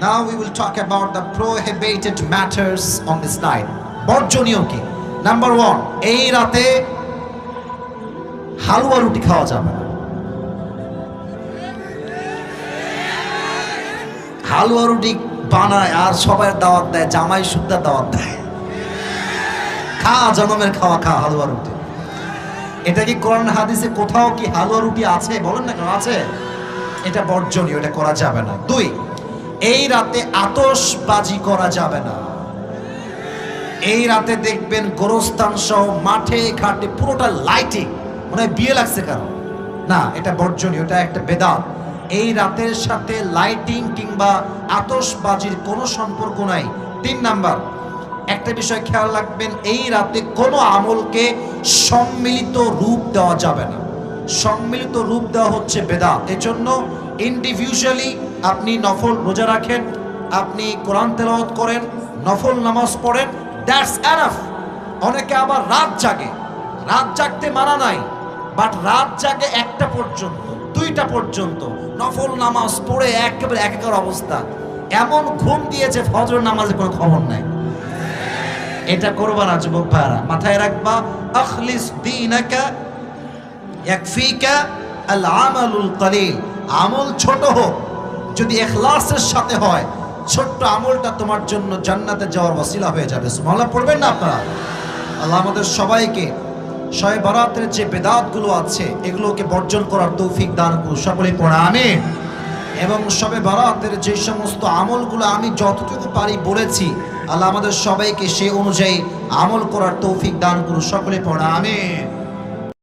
Now we will talk about the prohibited matters on this night. বর্জনীয় কি? Number one এই রাতে হালুয়া রুটি খাওয়া যাবে না। হালুয়া রুটি বানায় আর সবাই দাওয়াত দেয়, জামাই সুদ্দা দাওয়াত দেয়। খা, জনমের খাওয়া খা, হালুয়া রুটি। এটা কি কোরআন হাদিসে কোথাও কি হালুয়া রুটি আছে? বলেন না কেন, আছে? এটা বর্জনীয়, এটা করা যাবে না। দুই এই রাতে আতসবাজি করা যাবে না। এই রাতে দেখবেন গোরস্থান সহ মাঠে, ঘাটে পুরোটা লাইটিং মানে বিয়ে লাগছে কারণ না, এটা বর্জনীয়, এটা একটা বেদাত। এই রাতের সাথে লাইটিং কিংবা আতসবাজির কোনো সম্পর্ক নাই। তিন নাম্বার, একটা বিষয় খেয়াল রাখবেন, এই রাতে কোনো আমলকে সম্মিলিত রূপ দেওয়া যাবে না। সম্মিলিত রূপ দেওয়া হচ্ছে বেদাত। এজন্য ইন্ডিভিজুয়ালি আপনি নফল রোজা রাখেন, আপনি কোরআন তেলাওয়াত করেন, নফল নামাজ পড়েন দ্যাটস এনাফ অনেকে আবার রাত জাগে। রাত জাগতে মানা নাই বাট রাত জাগে একটা পর্যন্ত, দুইটা পর্যন্ত। নফল নামাজ পড়ে একেবারে একাকার অবস্থা। এমন ঘুম দিয়েছে ফজর নামাজে কোনো খবর নাই। এটা করবা না, যুবক ভাইরা মাথায় রাখবা, আখলিস দীনাকা আমল ছোট হোক, যদি ইখলাসের সাথে হয়, ছোট্ট আমলটা তোমার জন্য জান্নাতে যাওয়ার ওসিলা হয়ে যাবে। সুবহানাল্লাহ, পড়বেন না আপনারা? আল্লাহ আমাদের সবাইকে শয়ে বারাতের যে বেদাতগুলো আছে, এগুলোকে বর্জন করার তৌফিক দান করুন। সকলে পড়া, আমিন। এবং সবে বারাতের যে সমস্ত আমলগুলো আমি যতটুকু পারি বলেছি, আল্লাহ আমাদের সবাইকে সে অনুযায়ী আমল করার তৌফিক দান করুন। সকলে পড়া, আমিন।